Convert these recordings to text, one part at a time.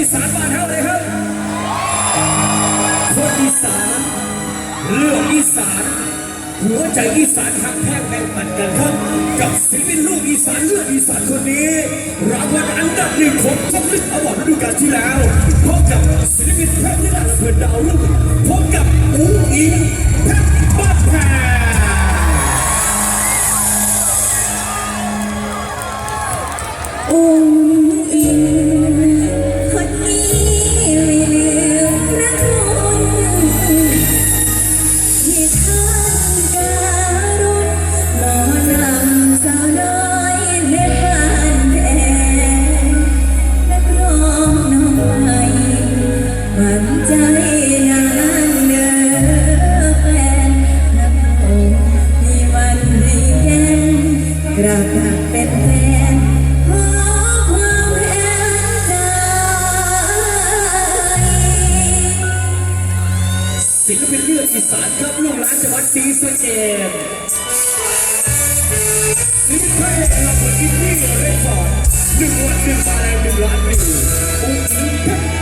อีสานบ้านเฮาเลยครับคนอีสานเรื่องอีสานหัวใจอีสานหักแพงแบ่งปันกันครับ กับศิลปินลูกอีสานเลือดอีสานคนนี้รางวัลอันดับหนึ่งของท็อปลิสต์อวอร์ดฤดูกาลที่แล้วพบกับศิลปินเพชรนิรันดร์เพื่อดาวรุ่งพบกับอูอิงเพชรบ้านแพง อีสานครับลูกหลานจังหวัดศรีสะเกษศิลปินเพลงเราเปิดอินดี้เรคคอร์ดหนึ่งวันหนึ่งมาแรงหนึ่งล้านหนึ่งอุ้งอิงเพชรบ้านแพง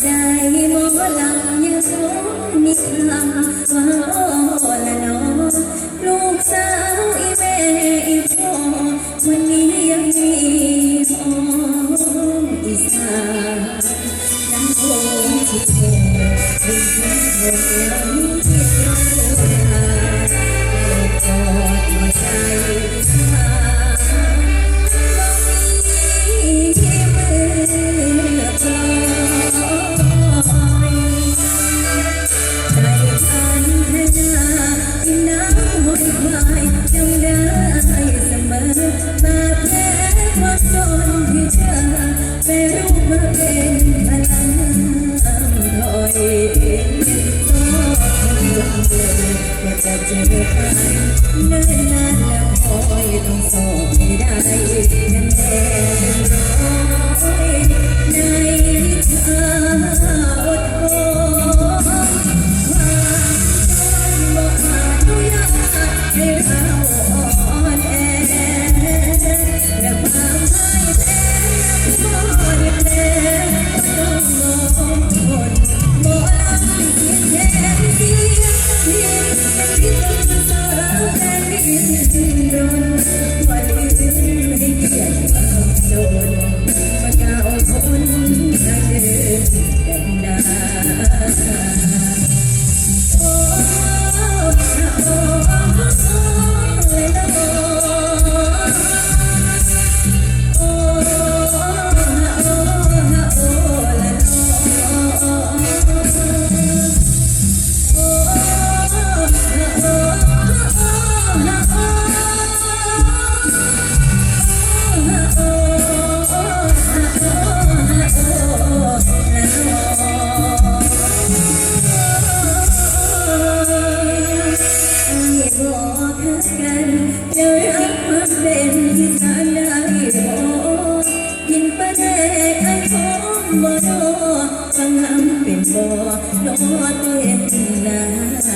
ใจหมอลำยังคงมีคำว่าโอ้ละน้อลูกสาวอีแม่อีพ่อวันนี้ยังมีของอีสานน้ำโขงที่โผล่ถึงทุ่เมือ นเนิ่นนานแล้วคอยต้องสอบไม่ได้กันแน่ร้อยใน บอกกินปลาแดกอันหอมบ่ดฟังน้ำเป็นบ่นอตัวเองนา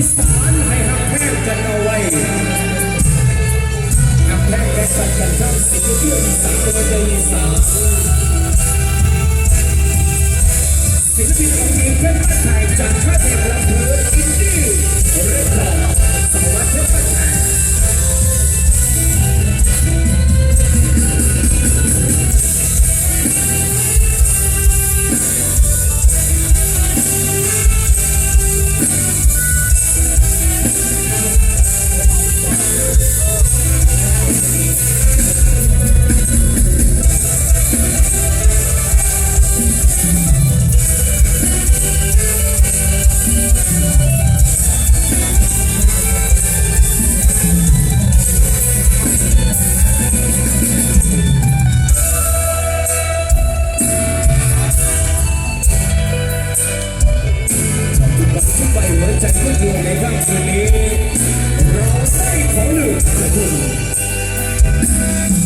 อีสานให้หักแพ้กันเอาไว้หักแพ้กันสัตว์กันทั้งสิ่งเพื่อีสานก็ไม่ใช่อีสานศิลปินของทีมเพชรบ้านไทยจากค่ายเพลงลำเพลินอินดี้เรคคอร์ดสวัสดิ์เพชรบ้านไทย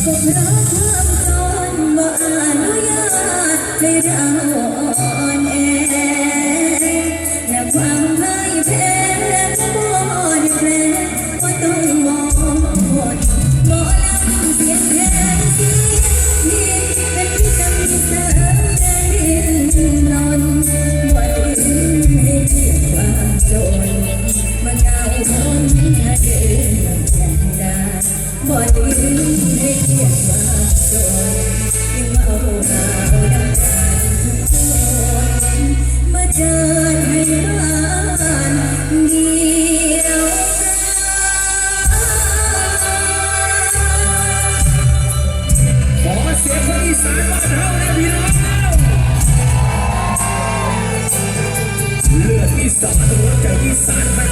ก็เพราความร้อนมาอนุญาตให้เราอ่อน เลือดที่สาดรักใจอีสาน